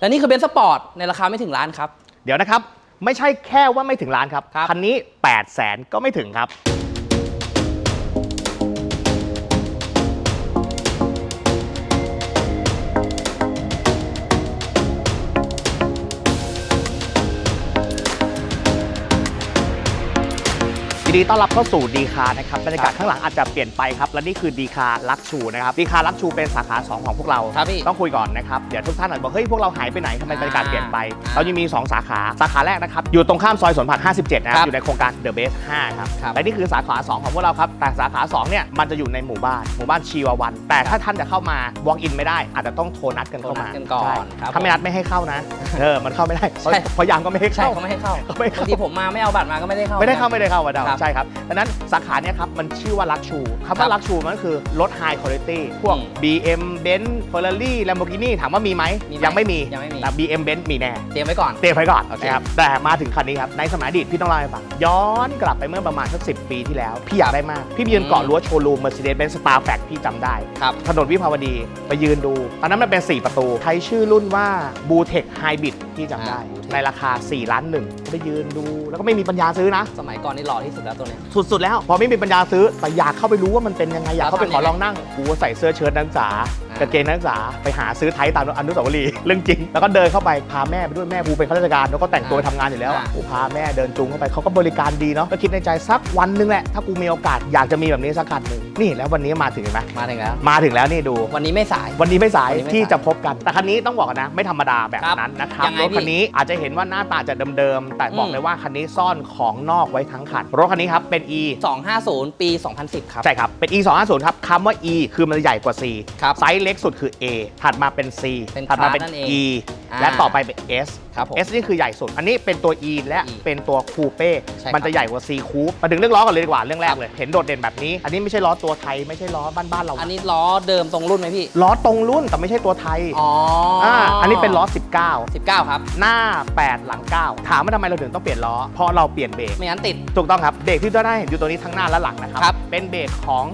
และนี่คือเบนซ์สปอร์ตในราคาไม่ถึงล้านครับ เดี๋ยวนะครับ ไม่ใช่แค่ว่าไม่ถึงล้านครับครับคันนี้8 0 0แสนก็ไม่ถึงครับ ยินดีต้อนรับเข้าสู่ดีคานะครับบรรยากาศข้างหลังอาจจะเปลี่ยนไปครับและนี่คือดีคาลักชูนะครับดีคาลักชูเป็นสาขา 2 ของพวกเรา ครับพี่ ต้องคุยก่อนนะครับเดี๋ยวทุกท่านอาจจะบอกเฮ้ยพวกเราหายไปไหนทำไมบรรยากาศเปลี่ยนไปอ่าเรายังมี 2 สาขาสาขาแรกนะครับอยู่ตรงข้ามซอยสวนผัก57 นะคครัรับบอยู่ในโครงการ The Base 5 ครับครับและนี่คือสาขา 2 ของพวกเราครับแต่สาขา2เนี่ยมันจะอยู่ในหมู่บ้านหมู่บ้านชีวาวัน แต่ถ้าท่านจะเข้ามา walk in ไม่ได้ อาจจะต้องโทรนัดกันเข้ามาโทรนัดกันก่อนใช่ครับถ้าไม่นัดไม่ให้เข้านะเออมันเข้าไม่ได้เพราะใช่ เพราะยามก็ไม่ให้ใช่เข้า เขาไม่ให้เข้าเขาไม่ให้เข้า บางทีผมมาไม่เอาบัตรมาก็ไม่ได้เข้า ไม่ได้เข้าไม่ได้เข้ามาดาวครับใช่ครับดังนั้นสาขาเนี้ยครับมันชื่อว่าลักชูคำว่าครับลักชูมันก็คือรถ High Quality พวกอืม BM Benz Ferrari Lamborghini ถามว่ามีไหมมีไหมยังไม่มียังไม่มี แต่ BM Benz มีแน่ เตรียมไว้ก่อน เตรียมไว้ก่อนโอเค นะครับแต่มาถึงคันนี้ครับ ในสมัยอดีตพี่ต้องเล่าให้ฟัง ย้อนกลับไปเมื่อประมาณสักสิปีที่แล้ว พี่อยากได้มาก พี่ไปยืนเกาะรั้วโชว์รูม Mercedes-Benz Star Fact พี่จำได้ ครับ ถนนวิภาวดี ไปยืนดู ตอนนั้นมันเป็น 4 ประตู ใช้ชื่อรุ่นว่า b u t e c Hybrid พี่จำได้ อ่า Butech ในราคา4ล้านหนึ่งไปยืนดู แล้วก็ไม่มีปัญญาซื้อนะ สมัยก่อนนี่หล่อที่สุดแล้วตัวเนี้ย สุดๆแล้ว พอไม่มีปัญญาซื้อแต่อยากเข้าไปรู้ว่ามันเป็นยังไงอยากเข้าไปแล้วขทำอยังไงลองนั่งกูใส่เสื้อเชิ้ตนักศึกษาอ่า กางเกงนักศึกษาไปหาซื้อไทยตามอนุสาวรีย์เรื่องจริง แล้วก็เดินเข้าไปพาแม่ไปด้วยแม่กูเป็นข้าราชการแล้วก็แต่งตัวไปทำงานอยู่แล้วอะอ่าโอ้พาแม่เดินจูงเข้าไปเขาก็บริการดีเนาะก็คิดในใจสักวันหนึงแหละถ้ากูมีโอกาสอยากจะมีแบบนี้สักคันหนึ่งนี่แล้ววันนี้มาถึงเห็นไหมมาถึงแล้ว มาถึงแล้วนี่ดู วันนี้ไม่สาย วันนี้ไม่สายวันนี้ไม่ที่สายจะพบกัน แต่คันนี้ต้องบอกก่อนนะ ไม่ธรรมดาแบบครับนั้นนะครับยังไงรถคันพี่นี้อาจจะเห็นว่าหน้าตาจะเดิมๆแต่บอกอืม เลยว่าคันนี้ซ่อนของนอกไว้ทั้งคันรถคันนี้ครับเป็น e 250 ปี 2010 ครับ ใช่ครับ เป็น e 2 5 0ครับคำว่า e คือมันจะใหญ่กว่า c ครับ ไซส์เล็กสุดคือ a ถัดมาเป็น c เป็นถัดมาเป็น class นั่นเอง e อ่าและต่อไปเป็น s ครับผม S นี่คือใหญ่สุด อันนี้เป็นตัว E และ E เป็นตัวคูเป้ใช่ครับมันจะใหญ่กว่า C คูปมาถึงเรื่องล้อก่อนเลยดีกว่าเรื่องแรกเลยเห็นโดดเด่นแบบนี้ อันนี้ไม่ใช่ล้อตัวไทยไม่ใช่ล้อบ้านๆเราอันนี้ล้อเดิมตรงรุ่นไหมพี่ ล้อตรงรุ่นแต่ไม่ใช่ตัวไทยอ๋อออ่าอันนี้เป็นล้อ 19ครับ19หน้า 8 หลัง 9 ถามว่าทำไมเราถึงต้องเปลี่ยนล้อเพราะเราเปลี่ยนเบรก ไม่งั้นติด ถูกต้องครับ เบรกที่จะได้เห็นอยู่ตัวนี้ทั้งหน้าและหลังนะครับ ครับเป็นเบรกของ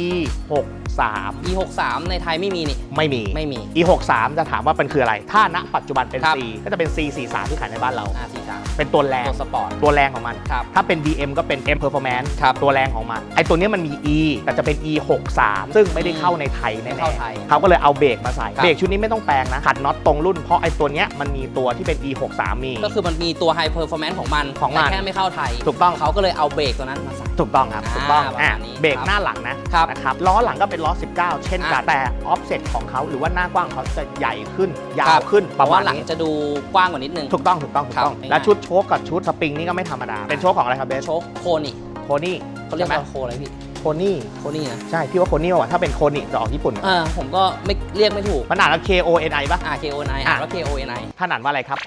E 6 3 E63 ในไทยไม่มีนี่ ไม่มีไม่มี E 6 3 จะถามว่าเป็นคืออะไร ถ้าณปัจจุบันเป็น ครับ C ก็จะเป็น C 4 3 ที่ขายในบ้านเรา อ่า43เป็นตัวแรง ตัวสปอร์ต ตัวแรงของมัน ครับ ถ้าเป็น BM ก็เป็น M Performance ครับตัวแรงของมัน ไอตัวเนี้ยมันมี E แต่จะเป็น E 6 3 ซึ่งไม่ได้เข้าในไทยไม่แน่เข้าไทยๆเขาก็เลยเอาเบรกมาใส่ ครับ เบรกชุดนี้ไม่ต้องแปลงนะ ขัดน็อตตรงรุ่น เพราะไอตัวเนี้ยมันมีตัวที่เป็น E 6 3 มี ก็คือมันมีตัว High Performance ของมันของมัน แต่แค่ไม่เข้าไทยถูกต้องเขาก็เลยเอาเบรกตัวนั้นมาใส่ ถูกต้องครับอ่าถูกต้องประมาณอะนี้เบรกครับ หน้าหลังนะครับ นะครับ ล้อหลังก็เป็นล้อ 19 เช่นกันอะแต่ออฟเซ็ตของเขาหรือว่าหน้ากว้างของเขาจะใหญ่ขึ้น ยาครัวบขึ้นเพประราะมาว่าณหลังนี้จะดูกว้างกว่านิดนึง ถูกต้องถูกต้องถูกต้องครับและชุดโชคกับชุดสปริงนี่ก็ไม่ธรรมดา เป็นโชคของอะไรครับเบสโชคโคนี่โคนี่เขาเรียกใช่ไหมว่าโคอะไรพี่โคนี่โคนี่นะ ใช่ พี่ว่าโคนี่ว่ะถ้าเป็นโคนี่จะออกญี่ปุ่นเออผมก็ไม่เรียกไม่ถูกมันอ่านว่า K O N I ป่ะอ่า K O N I อ่านว่า K O N I ท่านอ่านว่าอะไรครับ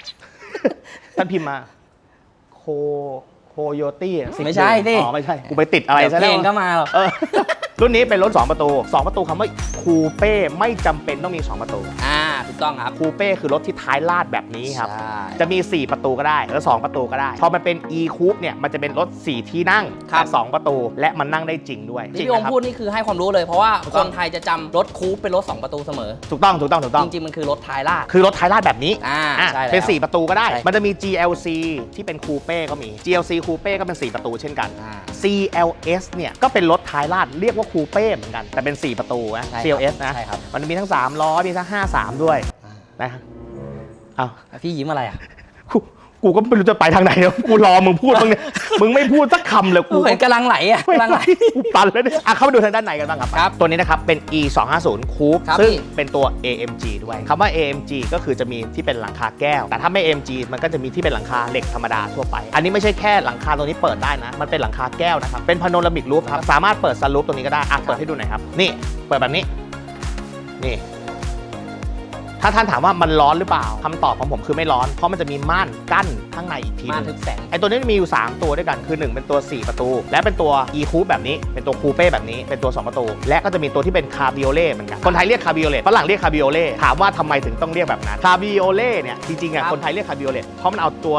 ท่านพิมพ์มาโคโคโยตี้ไม่ใช่สิอ๋อไม่ใช่กูไปติดอะไรเดี๋ยวซะเพแล้ลวงก็มาหรอกเออ รุ่นนี้เป็นรถ2ประตู 2 ประตูคำว่าคูเป้ไม่จำเป็นต้องมี 2 ประตู อ่าถูกต้องครับ คูเป้คือรถที่ท้ายลาดแบบนี้ครับ ใช่จะมี 4 ประตูก็ได้หรือ2ประตูก็ได้ พอมันเป็น e coupe เนี่ยมันจะเป็นรถ 4 ที่นั่งครับ แต่2ประตูและมันนั่งได้จริงด้วยที่จริงพี่โอมนะครับพูดนี่คือให้ความรู้เลยเพราะว่าถูกคต้อง นไทยจะจำรถคูปเป็นรถ 2 ประตูเสมอ ถูกต้องถูกต้องถูกต้องจริง ๆ มันคือรถท้ายลาดคือรถท้ายลาดแบบนี้อ่าอะใช่แล้วเป็น 4 ประตูก็ได้ ใช่ มันจะมี GLC ที่เป็นคูเป้ก็มี GLC คูเป้ก็เป็น 4 ประตูเช่นกัน อ่า CLS เนี่ยก็เป็นรถท้ายลาดเรียกว่าคูเป้เหมือนกัน แต่เป็น 4 ประตูนะใช่ครับ CLS นะใช่ครับมันมีทั้ง 3 ล้อ มีทั้ง 5 3 ด้วยอ่านะครับเอาแล้วพี่ยิ้มอะไรอะ กูกูก็ไม่รู้จะไปทางไหนแล้วกูรอมึงพูดบ้างเนี่ยมึงไม่พูดสักคำเลยกูกูเห็นกำลังไหลอะไม่กำลังไหล กูปันแล้วเนี่ยอะเข้ามาดูทางด้านในกันบ้างครับครับตัวนี้นะครับเป็น e 2 5 0 Coupe ครับซึ่งพี่ เป็นตัว AMG ด้วยคำว่า AMG ก็คือจะมีที่เป็นหลังคาแก้ว แต่ถ้าไม่ AMG มันก็จะมีที่เป็นหลังคาเหล็กธรรมดาทั่วไป อันนี้ไม่ใช่แค่หลังคาตรงนี้เปิดได้นะ มันเป็นหลังคาแก้วนะครับ เป็นพาโนรามิกรูฟครับ สามารถเปิดซันรูฟตรงนี้ก็ได้ อะ เปิดให้ดูหน่อยครับ นี่ เปิดแบบนี้ นี่ ถ้าท่านถามว่ามันร้อนหรือเปล่าคำตอบของผมคือไม่ร้อน เพราะมันจะมีม่านกั้นข้างในอีกทีหมานึงทึบแสงไอตัวนี้มีอยู่ 3 ตัวด้วยกันคือ 1 เป็นตัว 4 ประตู และเป็นตัว e coupe แบบนี้เป็นตัวคูเป้แบบนี้เป็นตัว 2 ประตู และก็จะมีตัวที่เป็นคาบิโอเล่เหมือนกันคนไทยเรียกคาบิโอเล่ฝรั่งเรียกคาบิโอเล่ถามว่าทำไมถึงต้องเรียกแบบนั้นคาบิโอเล่เนี่ยจริงๆอะครับคนไทยเรียกคาบิโอเล่เพราะมันเอาตัว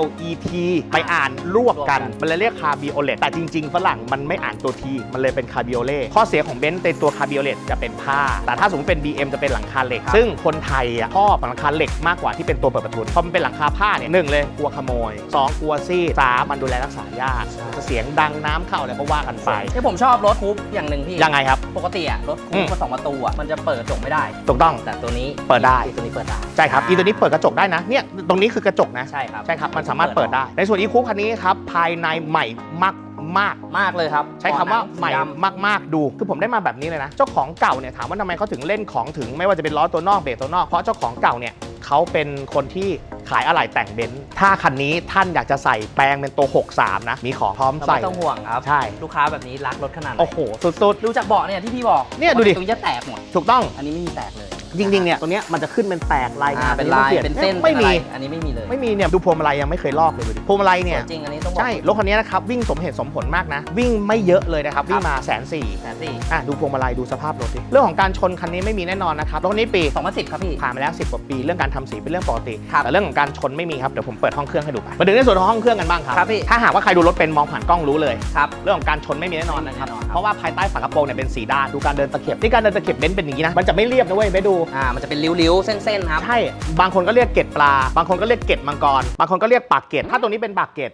LED ไปอ่านรวบกันรวบกัน มันเลยเรียกคาร์บิโอเลตแต่จริง ๆ ฝรั่งมันไม่อ่านตัวทีมันเลยเป็นคาร์บิโอเลตข้อเสียของเบนซ์ในตัวคาร์บิโอเลตจะเป็นผ้า แต่ถ้าสมมติเป็น BM จะเป็นหลังคาเหล็ก ซึ่งคนไทยอะชอบหลังคาเหล็กมากกว่าที่เป็นตัวเปิดประทุนเพราะมันเป็นหลังคาผ้าเนี่ยหนึ่งเลยกลัวขโมยสองกลัวซีดสามมันดูแลรักษายากจะเสียงดังน้ำเข้าอะไรก็ว่ากันไป ที่ผมชอบรถคูปอย่างหนึ่งพี่ยังไงครับ ปกติอะรถคูอืปมมาสองประตูอะมันจะเปิดกระจกไม่ได้ ถูกต้อง แต่ตัวนี้เปิดได้ ตัวนี้เปิดได้ใช่ครับอีตัวนี้เปิดกระจกได้นะเนี่ยตรงนี้คือกระจกนะ ใช่ครับ ใช่ครับมันสามารถเปิดได้ ในส่วนอีคูปคันนี้ครับภายในใหม่มากมากมากเลยครับ ใช้คำว่าใหม่สีดำมากๆดู คือผมได้มาแบบนี้เลยนะ เจ้าของเก่าเนี่ยถามว่าทำไมเขาถึงเล่นของถึง ไม่ว่าจะเป็นล้อตัวนอกเบรกตัวนอก เพราะเจ้าของเก่าเนี่ยเขาเป็นคนที่ขายอะไหล่แต่งเบนซ์ถ้าคันนี้ท่านอยากจะใส่แปลงเป็นตัว 63 นะ มีของพร้อมเราใส่ไม่ต้องห่วงครับ ใช่ ลูกค้าแบบนี้รักรถขนาดไหนโอ้โห สุดดูจากเบาะเนี่ยที่พี่บอก เนี่ยดูดิตรงนี้จะแตกหมดๆถูกต้อง อันนี้ไม่มีแตกเลย จริงๆเนี่ยตัวเนี้ยมันจะขึ้นเป็นแตกลายงาอ่านเป็นลายปลี่เป็นเส้นไม่มีป็อะรอันนี้ไม่มีเลยไม่มีเนี่ยดูพวงมาลัยยังไม่เคยลอกเลยดูดิพวงมาลัยเนี่ยสวจริงอันนี้ต้องบอกใช่รถคันนี้นะครับวิ่งสมเหตุสมผลมากนะ วิ่งไม่เยอะเลยนะครับวิ่งมาแสนสี่แสนสี่อะดูพวงมาลัยดูสภาพรถดิเรื่องของการชนคันนี้ไม่มีแน่นอนนะครับรถคันนี้ปีสองพันสิบครับพี่ผ่านมาแล้ว 10 กว่าปีเรื่องการทำสีเป็นเรื่องปกติครับแต่เรื่องของการชนไม่มีครับเดี๋ยวผมเปิดห้องเครื่องให้ดูไปมาถึงในส่วนของห้องเครื่องกันบ้างครับครับพี่ถ้าหากว่าใครดูรถเป็นมองผ่านกล้องรู้เลยครับเรื่องของการชนไม่มีแน่นอนนะครับไม่มีแน่นอนครับเพราะว่าภายใต้ฝากระโปรงเนี่ยเป็นสีด้านดูการเดินตะเข็บที่การเดินตะเข็บเบนซ์เป็นอย่างนี้นะมันจะไม่เรียบนะเว้ยไปดูอ่ามันจะเป็นริ้วๆ เส้นๆครับ ใช่ บางคนก็เรียกเกล็ดปลา บางคนก็เรียกเกล็ดมังกร บางคนก็เรียกปากเกล็ดถ้าตรงนี้เป็นปากเกล็ด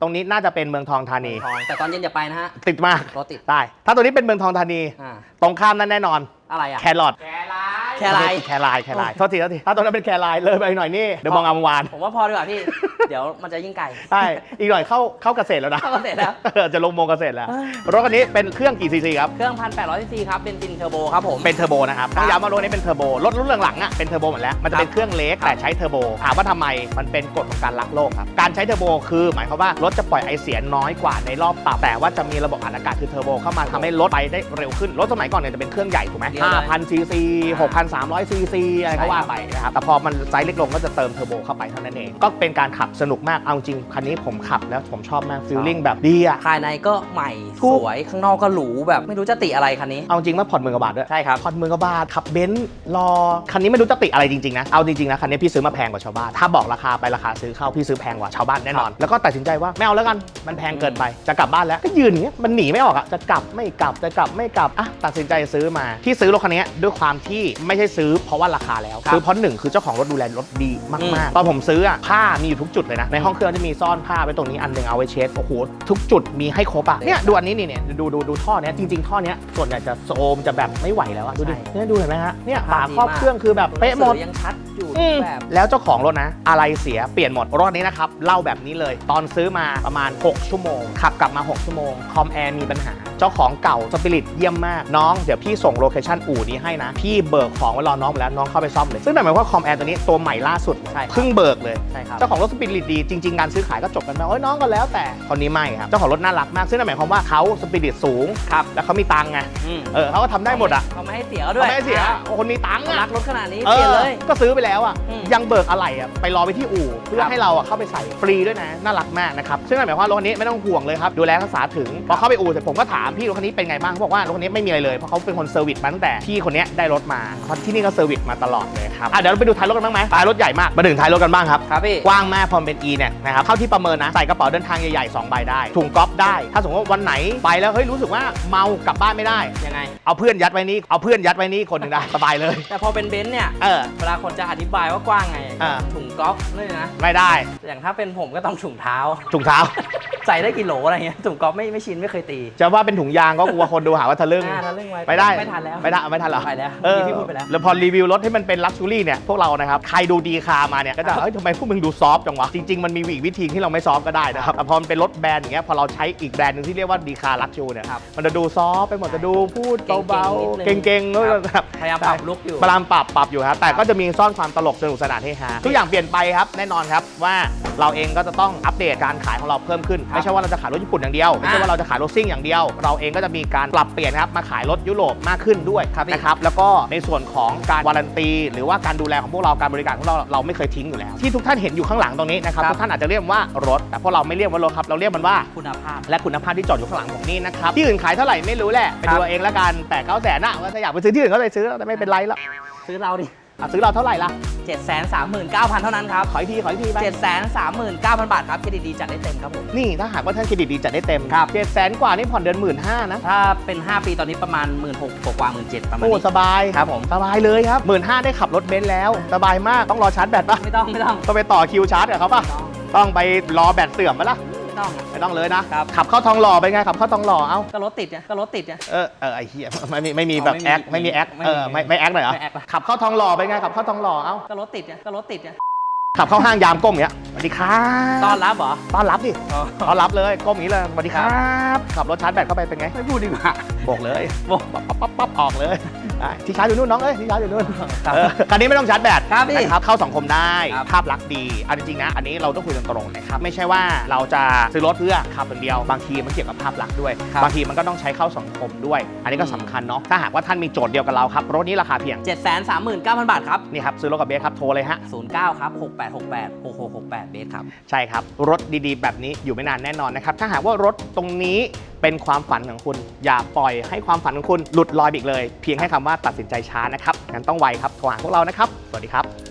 ตรงนี้น่าจะเป็นเมืองทองธานีทองแต่ตอนเย็นอย่าไปนะฮะ ติดมากรถติด ได้ ถ้าตัวนี้เป็นเมืองทองธานี อ่า ตรงข้ามนั่นแน่นอน อะไรอะ แครอท แคราย แครายแครายแครายโทษทีโทษทีถ้าตอนนั้นเป็นแครายเลยไปหน่อยนี่เดี๋ยวมองอามวานผมว่าพอดีกว่าพี่ เดี๋ยวมันจะยิ่งไกลใช่อีกหน่อยเข้าเข้าเกษตรแล้วนะเข้าเกษตรแล้วออจะลงโมงเกษตรแล้วเอ้ยรถคันนี้เป็นเครื่องกี่ซีซีครับเครื่องพันแปดร้อยซีซีครับเป็นซินเทอร์โบครับผมเป็นเทอร์โบนะครับต้องย้ำว่ารถนี้เป็นเทอร์โบรถรุ่นหลังๆอะเป็นเทอร์โบหมดแล้วมันจะเป็นเครื่องเล็กครับแต่ใช้เทอร์โบถามว่าทำไมมันเป็นกฎของการรักโลกครับการใช้เทอร์โบคือหมายความว่ารถจะปล่อยไอเสียน้อยกว่าในรอบปรับแต่ว่าจะมีระบบอัดอากาศคือเทอร์โบเข้ามาทำให้รถไปได้เร็วขึ้นรถสมัยก่อนเนี่ยจะเป็นเครื่องใหญ่ถูกไหมเดียวเลย5,000ซีซี6,300 ซีซีอะไรก็ว่าไปนะครับ แต่พอมันไซส์เล็กลงก็จะเติมเทอร์โบเข้าไปเท่านั้นเอง ก็เป็นการขับสนุกมาก เอาจริง คันนี้ผมขับแล้วผมชอบมากฟีลลิ่งแบบดีอะ ภายในก็ใหม่ถูสกวย ข้างนอกก็หรูแบบไม่รู้จะติอะไรคันนี้ เอาจริงมาผ่อนหมื่นกว่าบาทด้วย ใช่ครับ ผ่อนหมื่นกว่าบาทขับเบนซ์รอ คันนี้ไม่รู้จะติอะไรจริงๆนะ เอาจริงๆนะคันนี้พี่ซื้อมาแพงกว่าชาวบ้าน ถ้าบอกราคาไปราคาซื้อเข้าพี่ซื้อแพงกว่าชาวบ้านแน่นอน แล้วก็ตัดสินใจว่าไม่เอาแล้วกัน มันแพงเกินไป จะกลับบ้านแล้ว ก็ยืนอย่างเงี้ย มันหนีไม่ออกอะจะกลับไม่กลับ จะกลับไม่กลับ อะ ตัดสินใจซื้อมาพี่ซื้อรถคันนี้ด้วยความที่ไม่ใช่ซื้อเพราะว่าราคาแล้วครับซื้อเพราะหนึ่งคือเจ้าของรถดูแลรถดีอืมากมๆตอนผมซื้ออะผ้ามีอยู่ทุกจุดเลยนะ ในห้องเครื่องจะมีซ่อนผ้าไว้ตรงนี้อันหนึงเอาไว้เช็ดโอ้โหทุกจุดมีให้ครบอะเนี่ยดูอันนี้นี่เนี่ยดูดูดูท่อเนี้ยจริง ๆ ท่อเนี้ยส่วนใหญ่จะโซมจะแบบไม่ไหวแล้วอะดูดิใช่เนี่ยดูเห็นไหมฮะเนี่ยฝาดีครอบมากเครื่องคือแบบเป๊ะหมดหนังสือยังชัดอยู่อืมแบบแล้วเจ้าของรถนะ อะไรเสียเปลี่ยนหมดรถนี้นะครับเล่าแบบนี้เลย ตอนซื้อมาประมาณ 6 ชั่วโมง ขับกลับมา 6 ชั่วโมงคอมแอร์มีปัญหาเจ้าของเก่าสปิริตเยี่ยมมากน้องเดี๋ยวพี่ส่งโลเคชั่นอู่นี้ให้นะ พี่เบิกของไว้รอน้องไปแล้วน้องเข้าไปซ่อมเลย ซึ่งนั่นหมายความว่าคอมแอร์ตัวนี้ตัวใหม่ล่าสุดใช่ครับ เพิ่งเบิกเลย ใช่ครับ เจ้าของรถสปิริตดีจริงๆการซื้อขายก็จบกันไปโอ้ยน้องก็แล้วแต่คนนี้ไม่ครับเจ้าของรถน่ารักมากซึ่งนั่นหมายความว่าเขาสปิริตสูง ครับแล้วเขามีตังค์ไงอืมเออเขาก็ทำได้หมดอะเขาไม่ให้เสียเขาด้วยเขาไม่ให้เสียคนมีตังค์เขาอะรักรถขนาดนี้เอเปลี่ยนอเลยก็ซื้อไปแล้วอะ อืมยังเบิกอะไรอะ ไปรอไปที่อู่ เพื่อครับให้เราอะเข้าไปใส่ฟรีด้วยนะ น่ารักมากนะครับ ซึ่งนั่นหมายความว่ารถคันนี้ไม่ต้องห่วงเลยครับ ดูแลรักษาถึง พอเข้าไปอู่เสร็จผมก็ถามพี่รถคันนี้เป็นไงบ้างเขาบอกว่ารถคันนี้ไม่มีอะไรเลยเพราะเขาเป็นคนเซอร์วิสมาตั้งแต่พี่คนเนี้ยได้รถมาเพราะที่นี่ก็เซอร์วิสมาตลอดเลยครับอะเดี๋ยวเราไปดูท้ายรถกันบ้างไหมท้ายรถใหญ่มากมาถึงท้ายรถกันบ้างครับครับพี่กว้างมากพอมันเป็น E เนี่ยนะครับเท่าที่ประเมินนะใส่กระเป๋าเดินทางใหญ่ๆ2ใบได้ถุงก๊อฟได้ ถ้าสมมติว่าวันไหนไปแล้วเฮ้ยรู้สึกว่าเมากลับบ้านไม่ได้ ยังไง เอาเพื่อนยัดไว้นี่เอาเพื่อนยัดไว้นี่คนหนึ่งได้สบายเลย แต่พอเป็นเบนซ์เนี่ยเออเวลาคนจะอธิบายว่ากว้างไงอ่าถุงกอล์ฟนี่นะไม่ได้ อย่างถ้าเป็นผมก็ต้องถุงเท้าถุงเท้า ใส่ได้กี่โหลอะไรเงี้ยถุงกอล์ฟไม่ไม่ชินไม่เคยตี จะว่าเป็นถุงยางก็กลัวคนดูหาว่าทะลึ่งอ่าทะลึ่งไว้ไม่ได้ไม่ทันแล้วไม่ได้ไม่ทันเหรอไปแล้วเออเมื่อกี้พี่พูดไปแล้วแล้วพอรีวิวรถให้มันเป็นลักชัวรี่เนี่ยพวกเรานะครับใครดูดีคามาเนี่ยก็จะเอ้ยทำไมพวกมึงดูซอฟต์จังวะจริงๆมันมีอีกวิธีที่เราไม่ซอฟต์ก็ได้นะครับแต่พอมันเป็นรถแบรนด์อย่างเงี้ยพอเราใช้อีกแบรนด์หนึงที่เรียกว่าดีคาลักชัวเนี่ยครับมันจะดูซอฟต์ไปหมดจะดูพูดเบาๆเก่งๆนิดนึงเก่งๆแล้วครับแบบพยายามปรับลุกอยู่พยายามปรับปรับอยู่ครับแต่ก็จะมีซ่อนความตลกสนุกสนานเฮฮาทุกอย่างเปลี่ยนไปครับแน่นอนครับว่าเราเองก็จะต้องอัปเดตการขายของเราเพิ่มขึ้นไม่ใช่ว่าเราจะขายรถญี่ปุ่นอย่างเดียว ไม่ใช่ว่าเราจะขายรถซิ่งอย่างเดียว เราเองก็จะมีการปรับเปลี่ยนครับมาขายรถยุโรปมากขึ้นด้วยครับพี่นะครับแล้วก็ในส่วนของการวารันตี หรือว่าการดูแลของพวกเราการบริการของเราเราไม่เคยทิ้งอยู่แล้ว ที่ทุกท่านเห็นอยู่ข้างหลังตรงนี้นะครับครับทุกท่านอาจจะเรียกมันว่ารถ แต่พวกเราไม่เรียกว่ารถครับเราเรียกมันว่าคุณภาพและคุณภาพที่จอดอยู่ข้างหลังผมนี่นะครับที่อื่นขายเท่าไหร่ไม่รู้แหละไปดูเอาเองแล้วกันแต่เก้าแสนนะว่าถ้าอยากไปซื้อที่อื่นก็ไปซื้อแต่ไม่เป็นไรหรอกซื้อเราดิ อะซื้อเราเท่าไหร่ล่ะ 739,000 เท่านั้นครับขออีกทีขออีกทีไป739,000 บาทครับเครดิตดีจัดได้เต็มครับผม นี่ถ้าหากว่าท่านเครดิตดีจัดได้เต็มครับเจ็ดแสนกว่านี่ผ่อนเดือนหมื่นห้านะถ้าเป็น 5 ปีตอนนี้ประมาณ 1 6 0 0 0กว่าๆ17,000ประมาณโอ้นี้ สบายครับผม สบายเลยครับหมื่นห้าได้ขับรถเบนซ์แล้ว สบายมากต้องรอชาร์จแบตปะไม่ต้องไม่ต้อง ต้องไปต่อคิวชาร์จกับเขาปะไม่ต้องต้องไปรอแบตเสื่อมปะล่ะ ไม่ต้องอะไม่ต้องเลยนะครับ ขับเข้าทองหล่อไปไงขับเข้าทองหล่อเอ้าก็รถติดเนี่ยก็รถติดเนี่ยเออเออไอ้เหี้ยไม่มีไม่มีแบบอ๋อไม่มีแอคไม่มีแอคไม่มีเออไม่ไม่แอคหน่อยเหรอไม่แอคเหรอขับเข้าทองหล่อไปไงขับเข้าทองหล่อเอ้าก็รถติดเนี่ยก็รถติดเนี่ยขับเข้าห้างยามก้มอย่างเงี้ยสวัสดีครับต้อนรับเหรอต้อนรับดิต้อนรับเลยก้มอย่างนี้เลยสวัสดีครับ ขับรถชาร์จแบตเข้าไปเป็นไงไม่พูดดีกว่าบอกเลยบอกปั๊บปั๊บปั๊บปั๊บออกเลย ได้ที่ชาร์จอยู่นู่นน้องเอ้ยที่ชาร์จอยู่นู่นครับเออคันนี้ไม่ต้องชาร์จแบตครับพี่นะครับเข้าสังคมได้ครับภาพลักษณ์ดีเอาจริงๆนะ อันนี้เราต้องคุยกันตรงๆนะครับไม่ใช่ว่าเราจะซื้อรถเพื่อขับอย่างเดียว บางทีมันเกี่ยวกับภาพลักษณ์ด้วย ครับบางทีมันก็ต้องใช้เข้าสังคมด้วย อันนี้ก็อืม สำคัญเนาะถ้าหากว่าท่านมีโจทย์เดียวกับเราครับรถนี้ราคาเพียง739,000 บาทครับ นี่ครับซื้อรถกับเบสครับโทรเลยฮะ09 ครับ 6868 6668 เบสครับ ใช่ครับรถดีๆ แบบนี้อยู่ไม่นานแน่นอนนะครับถ้าหากว่ารถตรงนี้ เป็นความฝันของคุณ อย่าปล่อยให้ความฝันของคุณหลุดลอยไปอีกเลย เพียงแค่คำว่าตัดสินใจช้านะครับงั้นต้องไวครับโทรหาพวกเรานะครับ สวัสดีครับ